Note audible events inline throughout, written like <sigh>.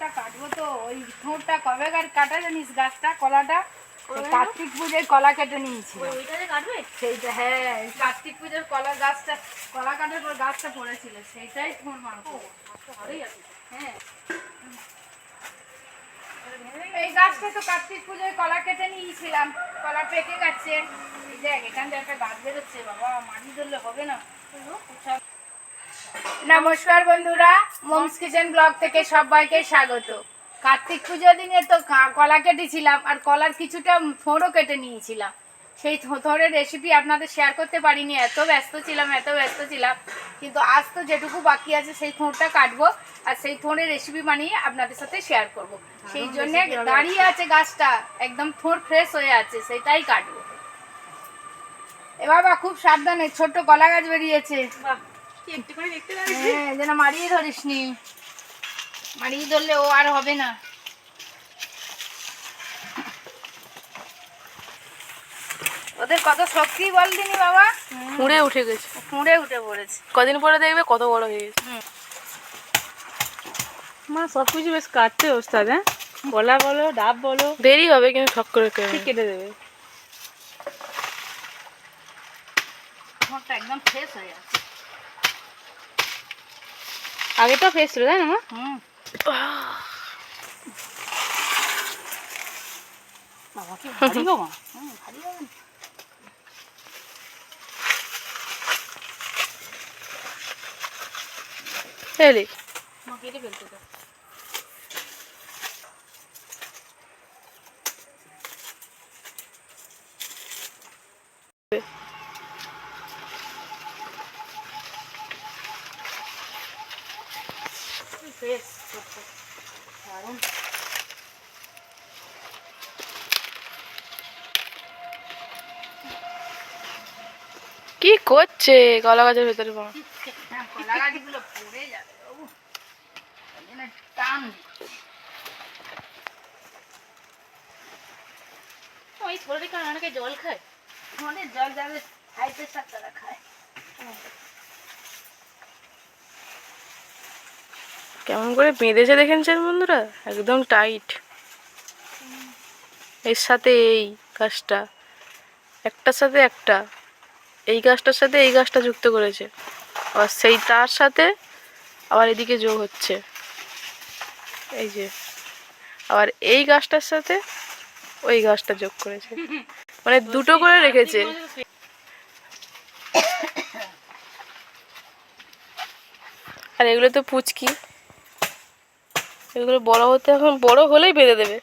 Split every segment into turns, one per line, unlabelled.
থোরটা কাটবো তো ওই থোরটা কবে কাটা জানিস গাছটা কলাটা? কার্তিক পুজোয় কলা কেটে নিয়েছি সেইটা হ্যাঁ কার্তিক পুজোর কলা গাছটা কলা কাটার পর গাছটা পড়েছিল সেইটাই মারবো হ্যাঁ। এই গাছটা তো কার্তিক পুজোয় কলা কেটে নিয়েছিলাম কলা পেকে গেছে। দেখ এখান থেকে একটা গাছ বেরোচ্ছে বাবা মাটি ধরলে হবে না। সব- নমস্কার বন্ধুরা মোমস কিচেন ব্লগ থেকে সবাইকে স্বাগত। কার্তিক পুজোর দিনে তো কলা কেটেছিলাম আর কলার কিছুটা থোড়ও কেটে নিয়েছিলাম। সেই থোঁড়ের রেসিপি আপনাদের শেয়ার করতে পারিনি এত ব্যস্ত ছিলাম এত ব্যস্ত ছিলাম। কিন্তু আজ তো যেটুকু বাকি আছে সেই থোড়টা কাটবো আর সেই থোড়ের রেসিপি বানিয়ে আপনাদের সাথে শেয়ার করব। সেই জন্য দাঁড়িয়ে আছে। গাছটা একদম থোঁড় ফ্রেশ হয়ে আছে সেটাই কাটবো। এ বাবা খুব সাবধানে ছোট্ট কলা গাছ বেরিয়েছে।
বাহ। দেখতে
হ্যাঁ যেন মারিয়ে ধরিস নি মারিয়ে ধরলে ও আর হবে না। ওদের কত শক্তি বল দিনি বাবা?
মুড়ে উঠে গেছে।
উঠে পড়েছে।
কদিন পরে দেখবে কত বড় হয়ে গেছে।
মা সব কিছু বেশ কাটতে ওস্তাদ হ্যাঁ? কলা বলো ডাব বলো
দেরি হবে কিন্তু শখ করে কেটে
ঠিক কেটে দেবে।
একদম ফ্রেশ হয়ে আছে।
আগে তো ফেস ছিল তাই না মা?
হুম। <laughs> ফ্রেশ দারুণ
কি করছে কলা গাছের ভেতরে
হ্যাঁ, কলা গাছগুলো পড়ে যাবে বাবু। টান।
ওই ছোট দেখে অনেকে জল খায়।
অনেক জল যাবে হাই প্রেশার তারা খায়।
কেমন করে বেঁধেছে দেখেন দেখেছেন বন্ধুরা? একদম টাইট। এর সাথে এই গাছটা, একটার সাথে একটা। এই গাছটার সাথে এই গাছটা যুক্ত করেছে। আবার সেই তার সাথে আবার এদিকে যোগ হচ্ছে। এই যে, আবার এই গাছটার সাথে ওই গাছটা যোগ করেছে। মানে দুটো করে রেখেছে। আর এগুলো তো পুচকি। এগুলো বড় হতে এখন বড় হলেই বেঁধে দেবে।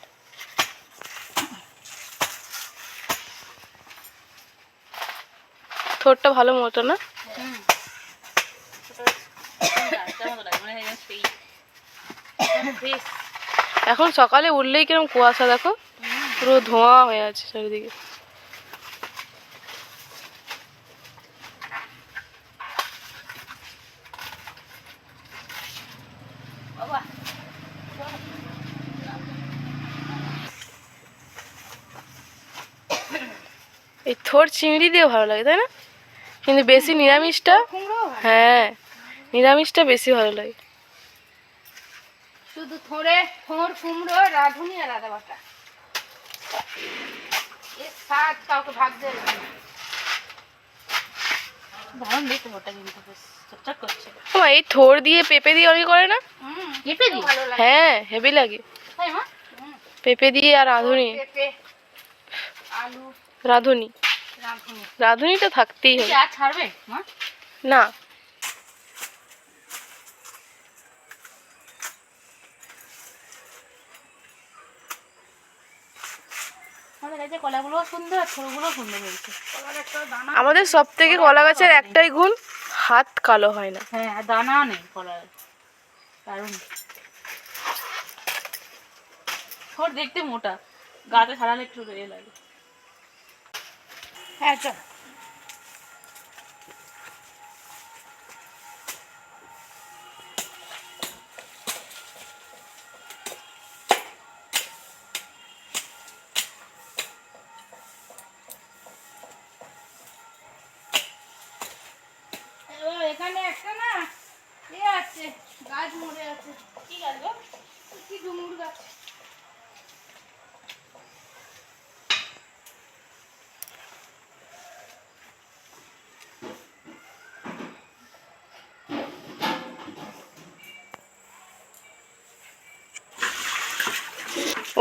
ঠোঁটটা ভালো মতো না? এখন সকালে উঠলেই কিরম কুয়াশা দেখো? পুরো ধোঁয়া হয়ে আছে চারিদিকে। থোর চিংড়ি দিয়ে ভালো লাগে তাই না? কিন্তু বেশি নিরামিষটা
কুমড়ো
হ্যাঁ নিরামিষটা বেশি ভালো লাগে।
শুধু থোড়ে থোর কুমড়ো রাঁধুনি আর আদা বাটা। স্বাদ কাউকে ভাবতে হবে না।
দেখতে ওটা কিন্তু বেশ চকচক করছে।
ও এই থোর দিয়ে পেঁপে দিয়ে অনেকে করে না?
পেঁপে
লাগে।
হ্যাঁ হেভি লাগে।
তাই
পেঁপে দিয়ে আর রাঁধুনি
পেঁপে আলু।
রাঁধুনি
রাঁধুনি।
রাঁধুনিটা থাকতেই হবে।
আর ছাড়বে?
না।
আমাদের
সব থেকে কলা গাছের একটাই গুণ হাত কালো হয় না।
হ্যাঁ দানা নেই কলার। দেখতে মোটা। গাতে ছাড়ালে একটু লাগে।
হ্যাঁ চল এবার এখানে একটা না এ আছে, গাছ মরে আছে।
কি গাছ গো?
কি ডুমুর গাছ?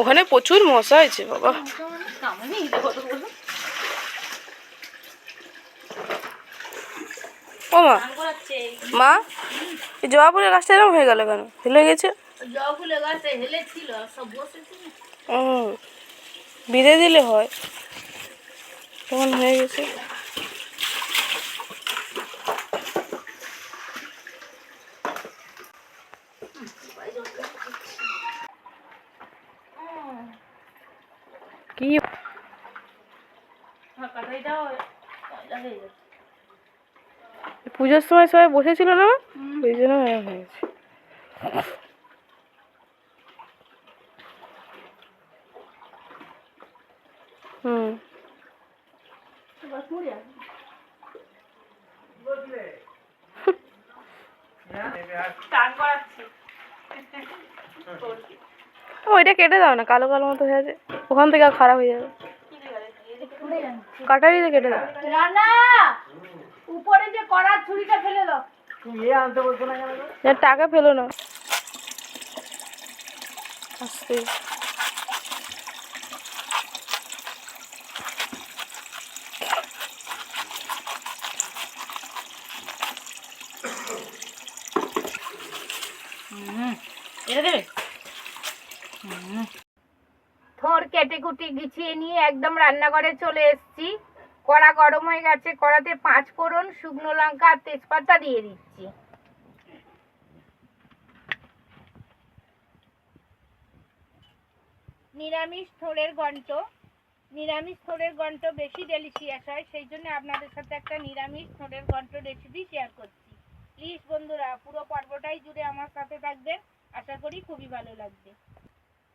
ওখানে প্রচুর মশা হয়েছে বাবা। ও মা মা এই জবা ফুলের গাছটা এরকম হয়ে গেল কেন? হেলে গেছে? বিদে দিলে হয়। কেমন হয়ে গেছে কি
হ্যাঁ কাটাইটাও ময়লা হয়ে যাচ্ছে
পুজোর সময় সবাই বসেছিল না ওই জন্য হয়ে গেছে। হুম। ওইটা কেটে দাও না কালো কালো মতো হয়ে আছে। ওখান থেকে আর খারাপ হয়ে যাবে।
যাচ্ছে।
কাটারিতে কেটে দাও।
রানা উপরে যে কড়ার ছুরিটা ফেলে দাও।
যা টাকা ফেলো না। আস্তে।
এটা দেবে
থোর কেটে কুটি গুছিয়ে নিয়ে একদম রান্নাঘরে চলে এসেছি। কড়া গরম হয়ে গেছে, কড়াতে পাঁচ ফোড়ন, শুকনো লঙ্কা আর তেজপাতা দিয়ে দিচ্ছি। নিরামিষ থোড়ের ঘন্ট। নিরামিষ থোড়ের ঘন্ট বেশি ডেলিশিয়াস হয়, সেই জন্য আপনাদের সাথে একটা নিরামিষ থোড়ের ঘন্ট রেসিপি শেয়ার করছি। প্লিজ বন্ধুরা, পুরো পর্বটাই জুড়ে আমার সাথে থাকবেন। আশা করি খুবই ভালো লাগবে।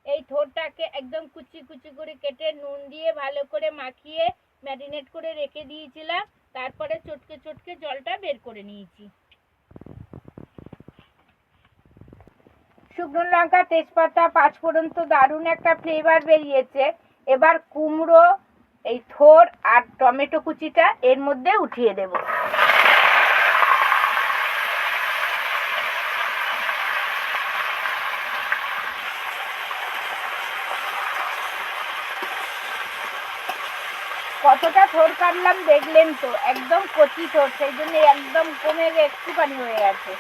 এই থোরটাকে একদম কুচি কুচি করে কেটে নুন দিয়ে ভালো করে মাখিয়ে ম্যারিনেট করে রেখে দিয়েছিলাম। তারপরে চটকে চটকে জলটা বের করে নিয়েছি। শুকনো লঙ্কা, তেজপাতা, পাঁচ পর্যন্ত দারুণ একটা ফ্লেভার বেরিয়েছে। এবার কুমড়ো, এই থোর আর টমেটো কুচিটা এর মধ্যে উঠিয়ে দেব। কতটা থোর কাটলাম দেখলেন তো, একদম কচি থোর, সেই জন্য একদম কমে একটুখানি হয়ে গেছে।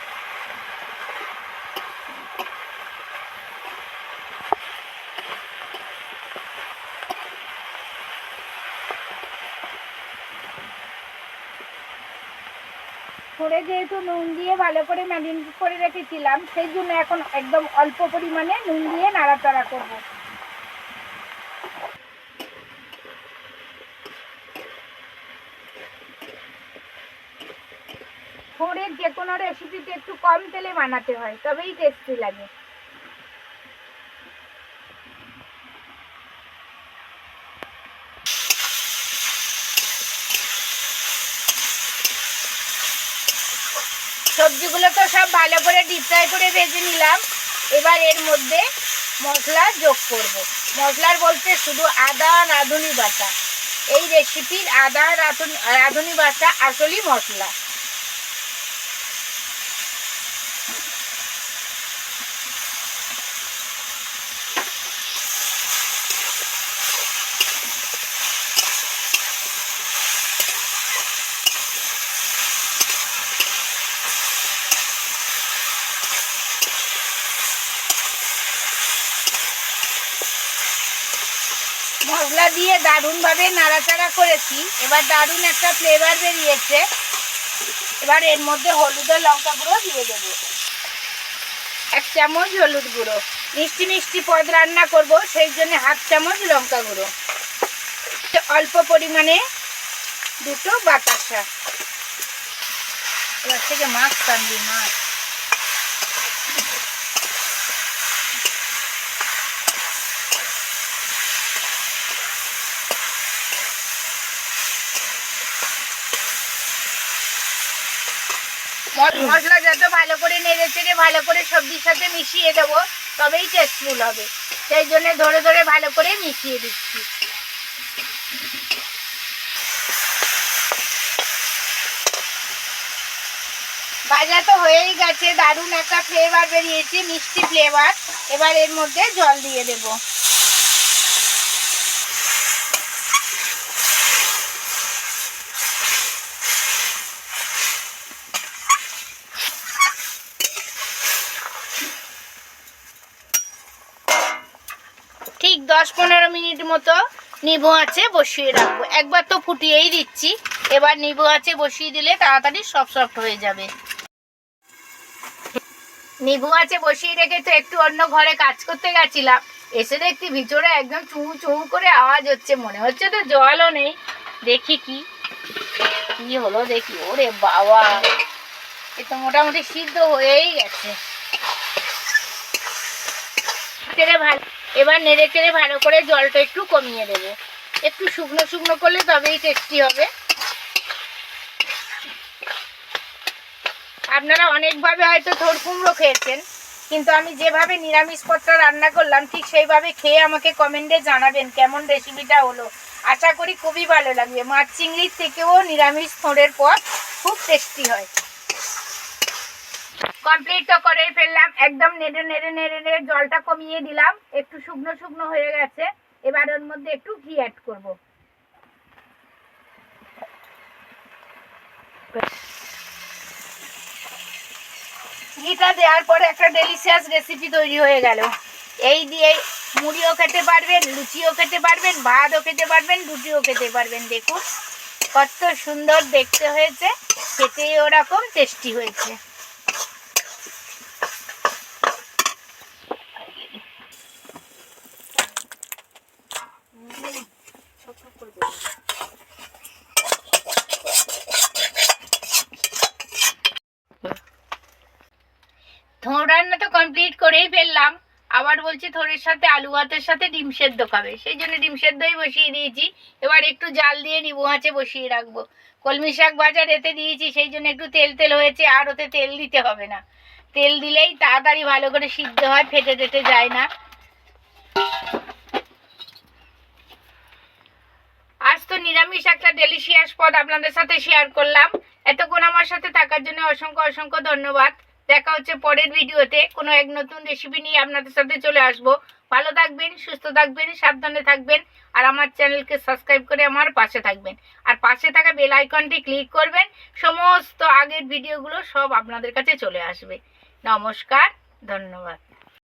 থোড়ে যেহেতু নুন দিয়ে ভালো করে ম্যারিনেট করে রেখেছিলাম, সেই জন্য এখন একদম অল্প পরিমাণে নুন দিয়ে নাড়াচাড়া করব থোড়ের যে কোনো রেসিপিতে একটু কম তেলে বানাতে হয়, তবেই টেস্টি লাগে। সবজিগুলো তো সব ভালো করে ডিপ ফ্রাই করে ভেজে নিলাম। এবার এর মধ্যে মশলা যোগ করব। মশলার বলতে শুধু আদা রাঁধুনি বাটা। এই রেসিপির আদা রাঁধুনি বাটা আসলই মশলা মশলা দিয়ে দারুণভাবে নাড়াচাড়া করেছি। এবার দারুণ একটা ফ্লেভার বেরিয়েছে। এবার এর মধ্যে হলুদ হলুদের লঙ্কা গুঁড়ো দিয়ে দেবো। এক চামচ হলুদ গুঁড়ো। মিষ্টি মিষ্টি পদ রান্না করব, সেই জন্য হাফ চামচ লঙ্কা গুঁড়ো। অল্প পরিমাণে দুটো বাতাসা। এবার থেকে মাছ কান্দি মাছ। মশলা যত ভালো করে নেড়ে চেড়ে ভালো করে সবজির সাথে মিশিয়ে দেবো তবেই টেস্টফুল হবে। সেই জন্য ধরে ধরে ভালো করে মিশিয়ে দিচ্ছি। ভাজা তো হয়েই গেছে দারুণ একটা ফ্লেভার বেরিয়েছে মিষ্টি ফ্লেভার এবার এর মধ্যে জল দিয়ে দেব। মতো নিবু আছে, বসিয়ে রাখব। একবার তো ফুটিয়েই দিচ্ছি। এবার নিবু আছে, বসিয়ে দিলে তাড়াতাড়ি সফট সফট হয়ে যাবে। নিবু আছে, বসিয়ে রেখে তো একটু অন্য ঘরে কাজ করতে গেছিলাম। এসে দেখছি ভিতরে একদম চু চু করে আওয়াজ হচ্ছে। মনে হচ্ছে তো জলও নেই। দেখি কি কি হলো দেখি। ওরে বাবা! এ তো মোটামুটি সিদ্ধ হয়েই গেছে। ভালো এবার নেড়ে চেড়ে ভালো করে জলটা একটু কমিয়ে দেবো। একটু শুকনো শুকনো করলে তবেই টেস্টি হবে। আপনারা অনেকভাবে হয়তো থোর কুমড়ো খেয়েছেন, কিন্তু আমি যেভাবে নিরামিষ পত্র রান্না করলাম, ঠিক সেইভাবে খেয়ে আমাকে কমেন্টে জানাবেন কেমন রেসিপিটা হলো। আশা করি খুবই ভালো লাগবে। মাছ চিংড়ির থেকেও নিরামিষ থোড়ের পর খুব টেস্টি হয়। কমপ্লিট করে ফেললাম। একদম নেড়ে নেড়ে নেড়ে নেড়ে জলটা কমিয়ে দিলাম। একটু শুকনো শুকনো হয়ে গেছে। এবার ওর মধ্যে একটু ঘি অ্যাড করব। ঘিটা দেওয়ার পরে একটা ডেলিশিয়াস রেসিপি তৈরি হয়ে গেল। এই দিয়ে মুড়িও খেতে পারবেন, লুচিও খেতে পারবেন, ভাতও খেতে পারবেন, রুটিও খেতে পারবেন। দেখুন, কত সুন্দর দেখতে হয়েছে। খেতে ওরকম টেস্টি হয়েছে। থোড় রান্না তো কমপ্লিট করেই ফেললাম। আবার বলছি থোড়ের সাথে আলু ভাতের সাথে ডিম সেদ্ধ খাবে। সেই জন্য ডিম সেদ্ধই বসিয়ে দিয়েছি। এবার একটু জাল দিয়ে নিবু, আঁচে বসিয়ে রাখব। কলমি শাক ভাজা রেতে দিয়েছি, সেই জন্য একটু তেল তেল হয়েছে, আর ওতে তেল দিতে হবে না। তেল দিলেই তাড়াতাড়ি ভালো করে সিদ্ধ হয়, ফেটে টেটে যায় না। আজ তো নিরামিষ একটা ডেলিশিয়াস পদ আপনাদের সাথে শেয়ার করলাম। এতক্ষণ আমার সাথে থাকার জন্য অসংখ্য অসংখ্য ধন্যবাদ। দেখা হচ্ছে পরের ভিডিওতে। কোনো এক নতুন রেসিপি নিয়ে আপনাদের সাথে চলে আসব। ভালো থাকবেন, সুস্থ থাকবেন, সাবধানে থাকবেন, আর আমার চ্যানেলকে সাবস্ক্রাইব করে আমার পাশে থাকবেন। আর পাশে থাকা বেল আইকনটি ক্লিক করবেন, সমস্ত আগের ভিডিওগুলো সব আপনাদের কাছে চলে আসবে। নমস্কার, ধন্যবাদ।